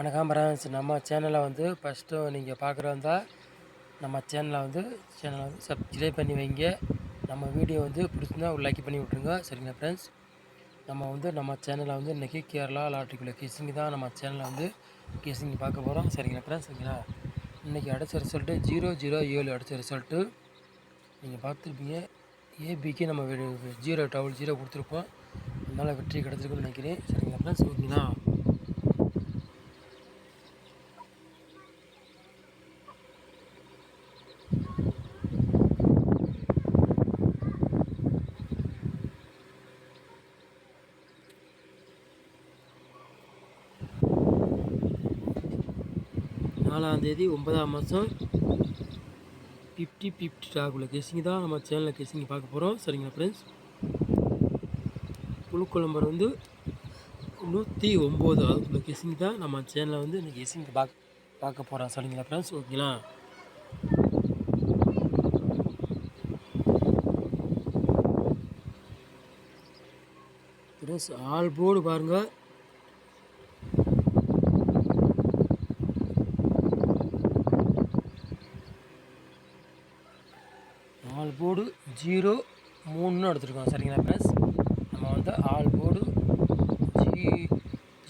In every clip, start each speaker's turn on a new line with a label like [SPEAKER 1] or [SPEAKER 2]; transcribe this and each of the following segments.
[SPEAKER 1] வணக்கம் பிரான்ஸ் நம்ம சேனலை வந்து ஃபஸ்ட்டு நீங்கள் பார்க்குறதா நம்ம சேனலை வந்து சேனலை வந்து சப்ஸ்கிரைப் பண்ணி வைங்க. நம்ம வீடியோ வந்து பிடிச்சிருந்தா ஒரு லைக் பண்ணி விட்ருங்க சரிங்களா ஃப்ரெண்ட்ஸ் நம்ம வந்து நம்ம சேனலில் வந்து இன்றைக்கி கேரளா லாட்ரிக்குள்ள கிசிங் தான் நம்ம சேனலில் வந்து கிசிங் பார்க்க போகிறோம் சரிங்களா ஃப்ரெண்ட்ஸ் சரிங்களா? இன்றைக்கி அடித்த ரிசல்ட்டு ஜீரோ ஜீரோ ஏழு அடித்த ரிசல்ட்டு நீங்கள் பார்த்துருப்பீங்க. ஏபிக்கு நம்ம ஜீரோ டபுள் ஜீரோ கொடுத்துருப்போம். அதனால் வெற்றி கிடச்சிருக்குன்னு நினைக்கிறேன். சரிங்களா ஃப்ரெண்ட்ஸ் ஓகேங்களா? நாலாந்தேதி ஒன்பதாம் மாதம் ஃபிஃப்டி ஃபிஃப்டி டாக்குள்ள கெஸிங் தான் நம்ம சேனலில் கெஸிங் பார்க்க போகிறோம் சரிங்களா ஃப்ரெண்ட்ஸ் குழு நம்பர் வந்து நூற்றி ஒம்பது அதுக்குள்ள கெஸிங் தான் நம்ம சேனலில் வந்து இந்த கெஸிங் பார்க்க பார்க்க போகிறோம் சரிங்களா ஃப்ரெண்ட்ஸ் ஓகேங்களா? ஃப்ரெண்ட்ஸ் ஆல் போர்டு பாருங்கள் ஆல் போர்டு ஜீரோ மூணுன்னு எடுத்துருக்கோம் சரிங்களா ஃப்ரெண்ட்ஸ் நம்ம வந்து ஆல் போர்டு ஜீ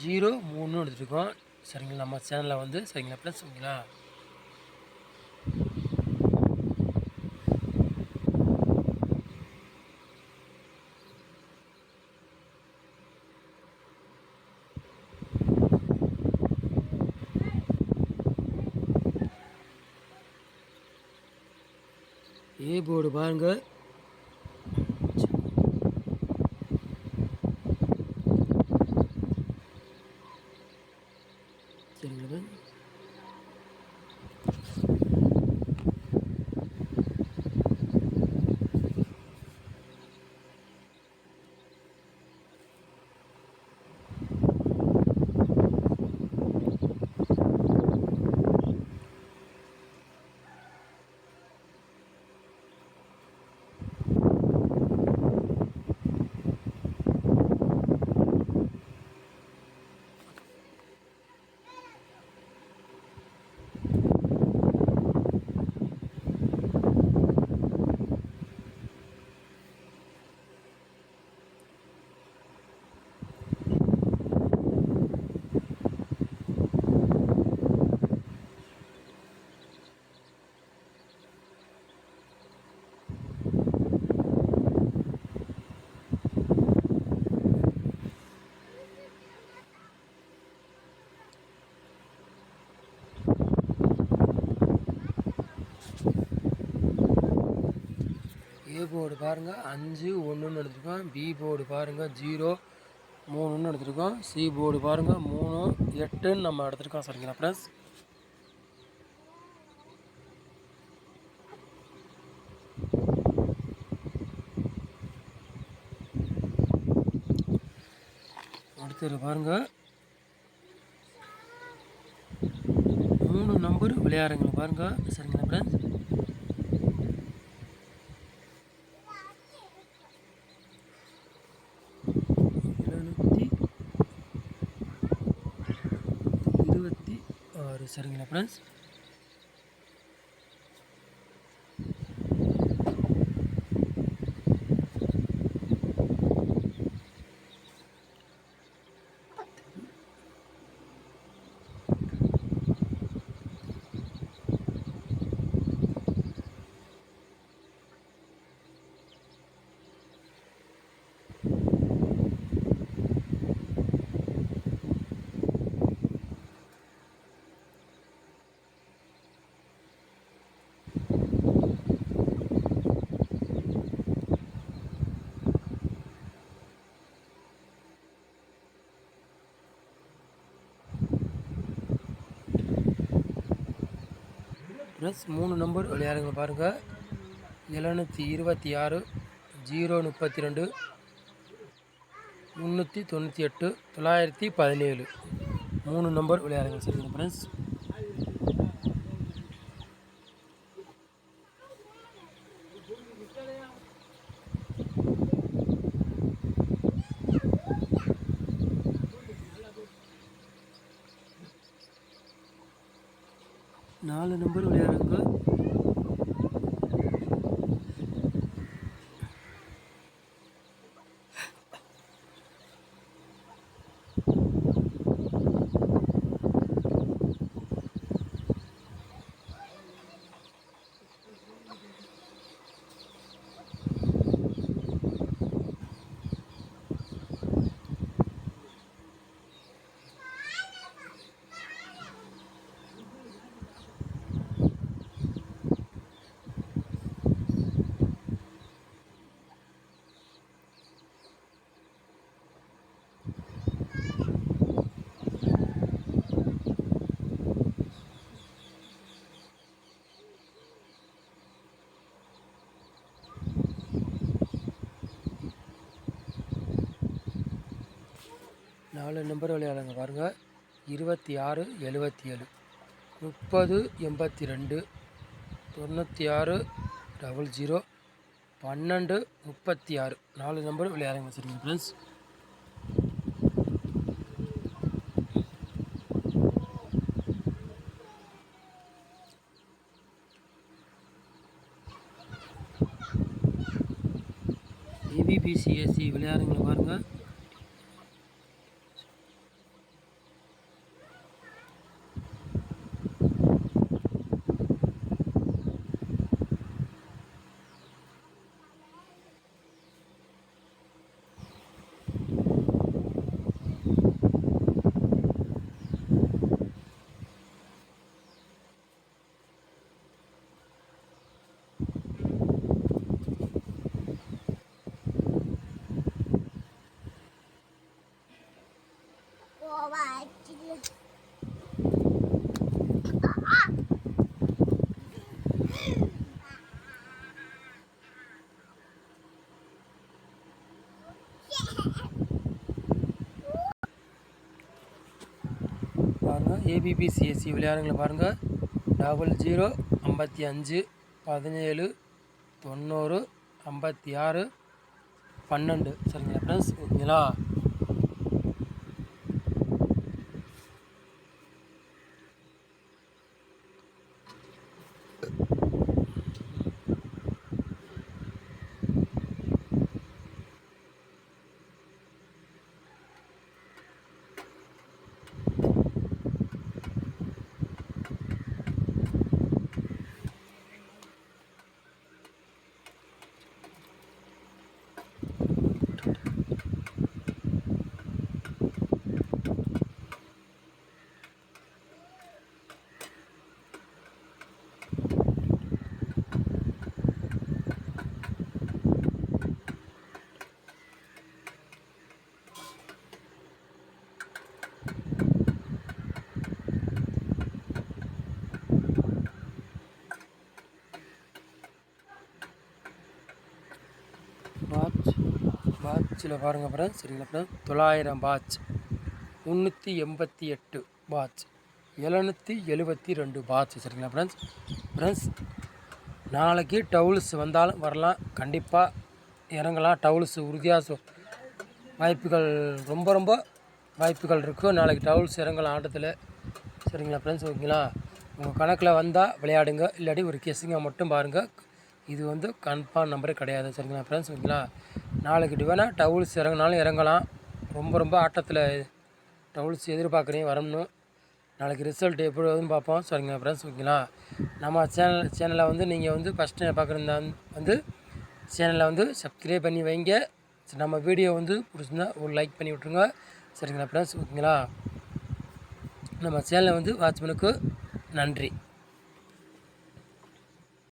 [SPEAKER 1] ஜீரோ மூணுன்னு எடுத்துருக்கோம் சரிங்களா? நம்ம சேனலில் வந்து சரிங்களா ஃப்ரெண்ட்ஸ் ஓகேங்களா? ஏ போர்டு பாருங்கள் சரிங்களா ஏ போர்டு பாருங்கள் அஞ்சு ஒன்றுன்னு எடுத்துருக்கோம். பி போர்டு பாருங்கள் ஜீரோ மூணுன்னு எடுத்துருக்கோம். சி போர்டு பாருங்கள் மூணு எட்டுன்னு நம்ம எடுத்துருக்கோம். சரிங்களா ஃப்ரெண்ட்ஸ் அடுத்தது பாருங்கள் மூணு நம்பர் விளையாடுங்க பாருங்கள் சரிங்களா ஃப்ரெண்ட்ஸ் எழுநூற்றி இருபத்தி ஆறு சரிங்களா ஃப்ரெண்ட்ஸ் ப்ளஸ் மூணு நம்பர் விளையாடுங்க பாருங்கள் எழுநூற்றி இருபத்தி ஆறு ஜீரோ முப்பத்தி ரெண்டு முந்நூற்றி தொண்ணூற்றி எட்டு தொள்ளாயிரத்தி பதினேழு. மூணு நம்பர் விளையாடுங்க சரிங்க ஃப்ரெண்ட்ஸ் நாலு நம்பர் விளையாடுங்க நாலு நம்பர் விளையாடுங்க பாருங்கள் இருபத்தி ஆறு எழுபத்தி ஏழு முப்பது எண்பத்தி ரெண்டு தொண்ணூற்றி ஆறு டபுள் ஜீரோ பன்னெண்டு முப்பத்தி ஆறு நாலு நம்பர் விளையாடுங்க சரிங்க ஃப்ரெண்ட்ஸ் ஏபிபிசிஎஸ்சி விளையாடுங்களை பாருங்கள் பாருங்கள் ஏபிபிசிஎஸ்சி விளையாடுங்களை பாருங்கள் டபுள் ஜீரோ ஐம்பத்தி அஞ்சு பதினேழு தொண்ணூறு ஐம்பத்தி ஆறு பன்னெண்டு. சரிங்களா ஃப்ரெண்ட்ஸ் ஓகேங்களா பாட்சில் பாருங்கள் ஃப்ரெண்ட்ஸ் சரிங்களா அப்புறம் தொள்ளாயிரம் பாட்ச் முந்நூற்றி எண்பத்தி எட்டு பாட்ச் எழுநூற்றி எழுபத்தி ரெண்டு பாட்ச் சரிங்களா ஃப்ரெண்ட்ஸ் ஃப்ரெண்ட்ஸ் நாளைக்கு டவுல்ஸ் வந்தாலும் வரலாம். கண்டிப்பாக இறங்கலாம். டவுல்ஸ் உறுதியாக வாய்ப்புகள் ரொம்ப ரொம்ப வாய்ப்புகள் இருக்கும் நாளைக்கு டவுல்ஸ் இறங்கலாம் ஆட்டத்தில். சரிங்களா ஃப்ரெண்ட்ஸ் ஓகேங்களா? உங்கள் கணக்கில் வந்தால் விளையாடுங்க. இல்லாட்டி ஒரு கெஸ்ஸிங்காக மட்டும் பாருங்கள் இது வந்து கன்ஃபார்ம் நம்பரே கிடையாது சரிங்களா ஃப்ரெண்ட்ஸ் ஓகேங்களா? நாளைக்கு வேணால் டவுல்ஸ் இறங்கினாலும் இறங்கலாம். ரொம்ப ரொம்ப ஆட்டத்தில் டவுல்ஸ் எதிர்பார்க்குறீங்க வரணும். நாளைக்கு ரிசல்ட் எப்படி வருதுன்னு பார்ப்போம் சரிங்களா ஃப்ரெண்ட்ஸ் ஓகேங்களா? நம்ம சேனல் சேனலை வந்து நீங்கள் வந்து ஃபஸ்ட் பார்க்குறதா வந்து சேனலை வந்து சப்ஸ்கிரைப் பண்ணி வைங்க. சரி, நம்ம வீடியோ வந்து பிடிச்சிருந்தா ஒரு லைக் பண்ணி விட்ருங்க சரிங்களா ஃப்ரெண்ட்ஸ் ஓகேங்களா? நம்ம சேனலை வந்து வாட்ச்மேனுக்கு நன்றி.